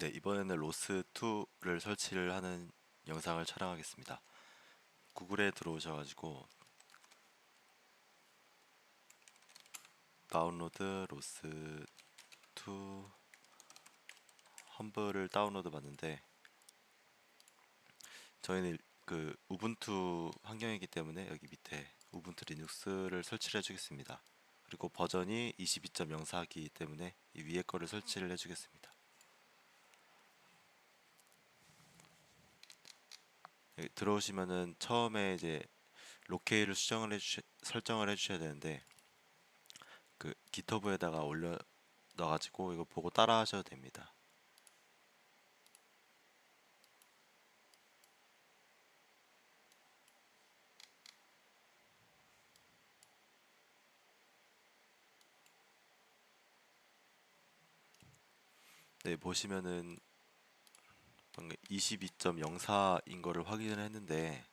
네, 이번에는 로스2를 설치를 하는 영상을 촬영하겠습니다. 구글에 들어오셔가지고 다운로드 로스2 험블을 다운로드 받는데 저희는 그 우분투 환경이기 때문에 여기 밑에 우분투 리눅스를 설치를 해주겠습니다. 그리고 버전이 22.04이기 때문에 이 위에 거를 설치를 해주겠습니다. 여기 들어오시면은 처음에 이제 로케이를 수정을 해주 설정을 해주셔야 되는데 그 기터브에다가 올려 놔가지고 이거 보고 따라 하셔도 됩니다. 네, 보시면은 방금 22.04인 거를 확인을 했는데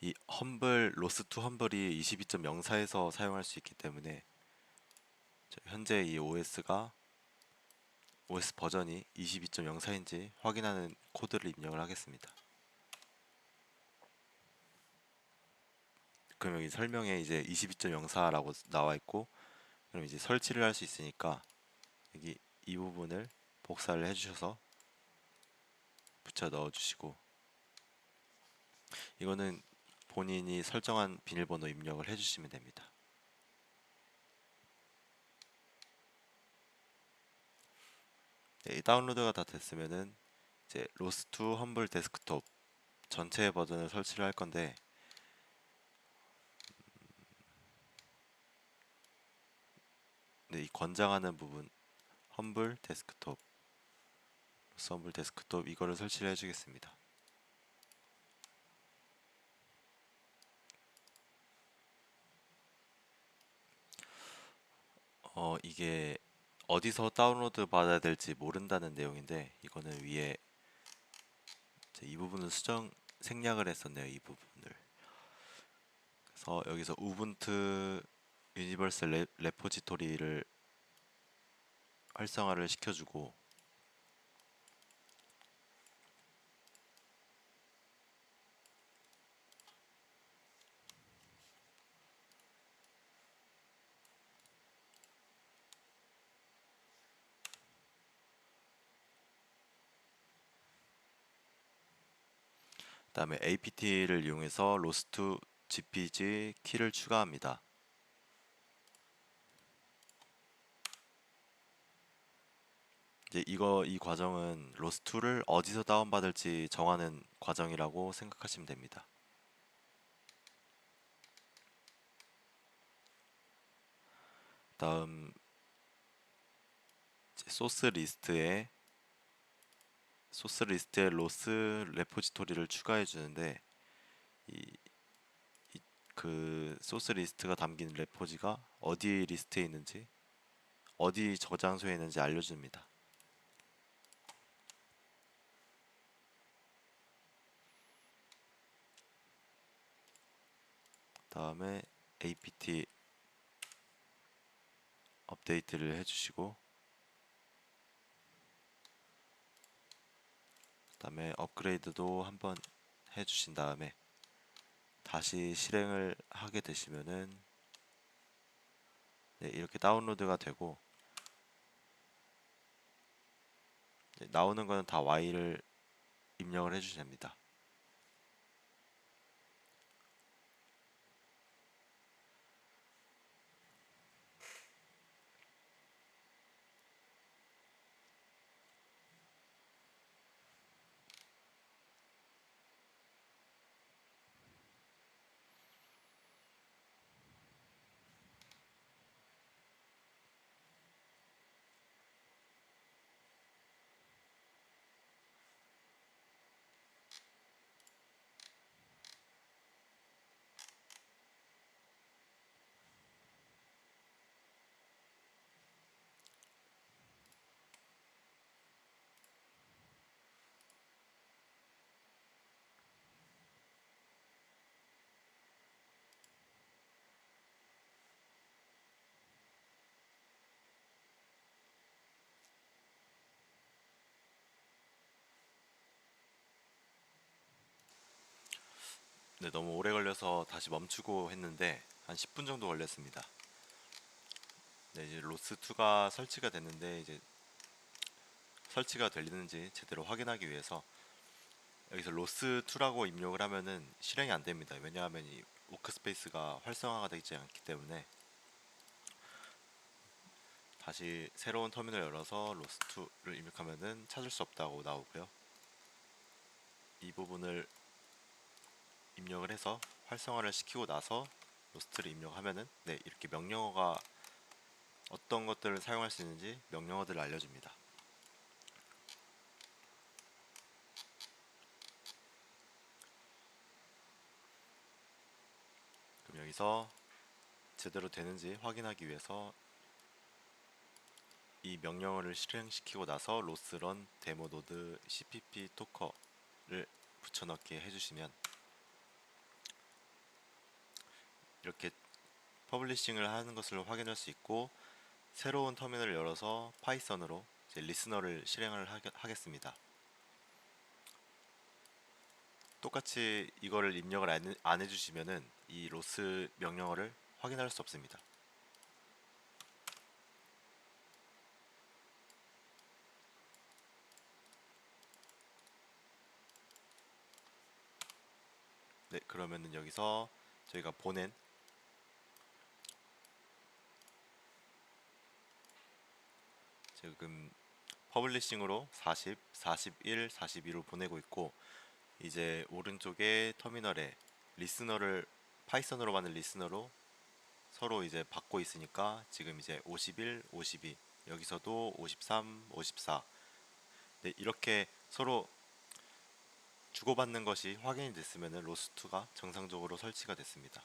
이 험블 로스 투 험블이 22.04에서 사용할 수 있기 때문에 저 현재 이 OS가 OS 버전이 22.04인지 확인하는 코드를 입력을 하겠습니다. 그럼 여기 설명에 이제 22.04라고 나와 있고 그럼 이제 설치를 할 수 있으니까 여기 이 부분을 복사를 해주셔서 붙여 넣어주시고 이거는 본인이 설정한 비밀번호 입력을 해주시면 됩니다. 네, 이 다운로드가 다 됐으면은 이제 로스2 험블 데스크톱 전체 버전을 설치를 할 건데 네, 이 권장하는 부분 험블 데스크톱 험블 데스크톱 이거를 설치를 해주겠습니다. 어 이게 어디서 다운로드 받아야 될지 모른다는 내용인데 이거는 위에 이 부분을 수정 생략을 했었네요 이 부분을 그래서 여기서 우분투 유니버설 레, 레포지토리를 활성화를 시켜주고 그다음에 apt를 이용해서 로스트 gpg 키를 추가합니다. 이제 이거 이 과정은 로스2를 어디서 다운받을지 정하는 과정이라고 생각하시면 됩니다. 다음 소스 리스트에 소스 리스트에 로스 레포지토리를 추가해 주는데 이, 이, 그 소스 리스트가 담긴 레포지가 어디 리스트에 있는지 어디 저장소에 있는지 알려줍니다. 다음에 apt 업데이트를 해주시고 다음에 업그레이드도 한번 해주신 다음에 다시 실행을 하게 되시면은 네, 이렇게 다운로드가 되고 나오는 거는 다 Y를 입력을 해주셔야 됩니다. 네, 너무 오래 걸려서 다시 멈추고 했는데 한 10분 정도 걸렸습니다. 네, 이제 로스 2가 설치가 됐는데 이제 설치가 되는지 제대로 확인하기 위해서 여기서 로스 2라고 입력을 하면은 실행이 안 됩니다. 왜냐하면 이 워크스페이스가 활성화가 되지 않기 때문에 다시 새로운 터미널 열어서 로스 2를 입력하면은 찾을 수 없다고 나오고요. 이 부분을 입력을 해서 활성화를 시키고 나서 로스트를 입력하면은 네 이렇게 명령어가 어떤 것들을 사용할 수 있는지 명령어들을 알려줍니다. 그럼 여기서 제대로 되는지 확인하기 위해서 이 명령어를 실행시키고 나서 로스런 데모 노드 cpp 토커를 붙여넣기 해주시면 이렇게 퍼블리싱을 하는 것을 확인할 수 있고 새로운 터미널을 열어서 파이썬으로 리스너를 실행을 하겠습니다. 똑같이 이거를 입력을 안, 해- 안 해주시면은 이 로스 명령어를 확인할 수 없습니다. 네, 그러면은 여기서 저희가 보낸 지금 퍼블리싱으로 40, 41, 42로 보내고 있고 이제 오른쪽에 터미널에 리스너를 파이썬으로 만든 리스너로 서로 이제 받고 있으니까 지금 이제 51, 52 여기서도 53, 54 네, 이렇게 서로 주고받는 것이 확인이 됐으면 로스2가 정상적으로 설치가 됐습니다.